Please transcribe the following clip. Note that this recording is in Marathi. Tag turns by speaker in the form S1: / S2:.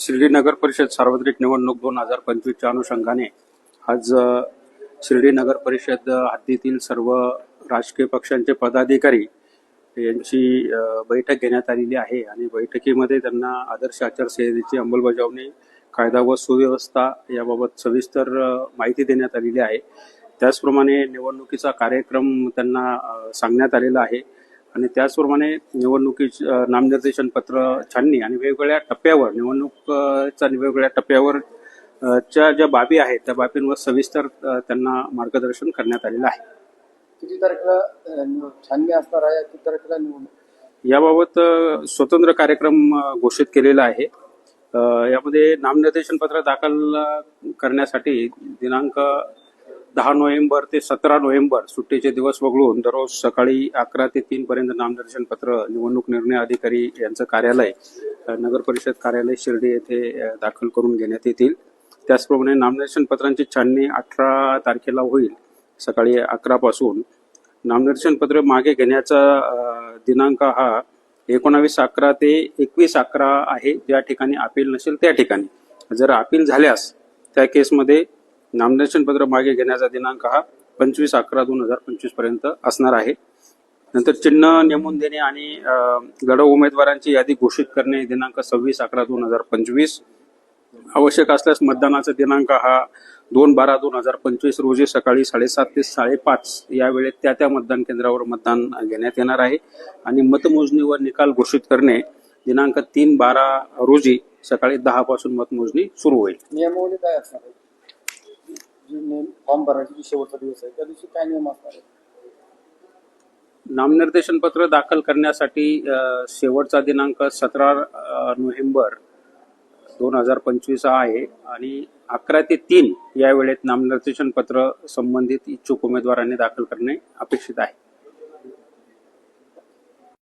S1: शिर्डी नगर परिषद सार्वत्रिक निवडणूक दोन हजार पंचवीसच्या अनुषंगाने आज शिर्डी नगर परिषद हद्दीतील सर्व राजकीय पक्षांचे पदाधिकारी यांची बैठक घेण्यात आलेली आहे आणि बैठकीमध्ये त्यांना आदर्श आचारसंहितेची अंमलबजावणी कायदा व सुव्यवस्था याबाबत सविस्तर माहिती देण्यात आलेली आहे. त्याचप्रमाणे निवडणुकीचा कार्यक्रम त्यांना सांगण्यात आलेला आहे. आणि त्याचप्रमाणे निवडणुकीचे नामनिर्देशन पत्र छाननी आणि वेगवेगळ्या टप्प्यावर निवडणुकीच्या वेगवेगळ्या टप्प्यावर च्या ज्या बाबी आहेत त्या बाबींवर सविस्तर त्यांना मार्गदर्शन करण्यात आलेलं आहे.
S2: किती तारखेला छाननी असणार आहे किती तारखेला निवडणूक?
S1: याबाबत स्वतंत्र कार्यक्रम घोषित केलेला आहे. यामध्ये नामनिर्देशन पत्र दाखल करण्यासाठी दिनांक दहा नोव्हेंबर ते सतरा नोव्हेंबर सुट्टीचे दिवस वगळून दररोज सकाळी अकरा ते तीन पर्यंत नामनिर्देशन पत्र निवडणूक निर्णय अधिकारी यांचं कार्यालय नगर परिषद कार्यालय शिर्डी येथे दाखल करून घेण्यात येतील. त्याचप्रमाणे नामनिर्देशन पत्रांची छाननी अठरा तारखेला होईल सकाळी अकरा पासून. नामनिर्देशन पत्र मागे घेण्याचा दिनांक हा एकोणावीस अकरा ते एकवीस अकरा आहे. ज्या ठिकाणी अपील नसेल त्या ठिकाणी. जर अपील झाल्यास त्या केसमध्ये नामनिर्देशन पत्र मागे घेण्याचा दिनांक हा पंचवीस अकरा दोन हजार पंचवीसपर्यंत असणार आहे. नंतर चिन्ह नेमून देणे आणि अ, गड उमेदवारांची यादी घोषित करणे दिनांक सव्वीस अकरा दोन हजार पंचवीस. आवश्यक असल्यास मतदानाचा दिनांक हा दोन बारा दोन हजार पंचवीस रोजी सकाळी साडेसात ते साडेपाच या वेळेत त्या त्या मतदान केंद्रावर मतदान घेण्यात येणार आहे. आणि मतमोजणीवर निकाल घोषित करणे दिनांक तीन बारा रोजी सकाळी दहा पासून मतमोजणी सुरू होईल.
S2: नियमावली काय असणार नेम फॉर्म भरायची जे शेवटचा दिवस आहे त्या दिवशी काय नियम असणार आहे
S1: नामनिर्देशन पत्र दाखल करण्यासाठी शेवटचा दिनांक सतरा नोव्हेंबर दोन हजार पंचवीस हा आहे आणि अकरा ते तीन या वेळेत नामनिर्देशन पत्र संबंधित इच्छुक उमेदवारांनी दाखल करणे अपेक्षित आहे.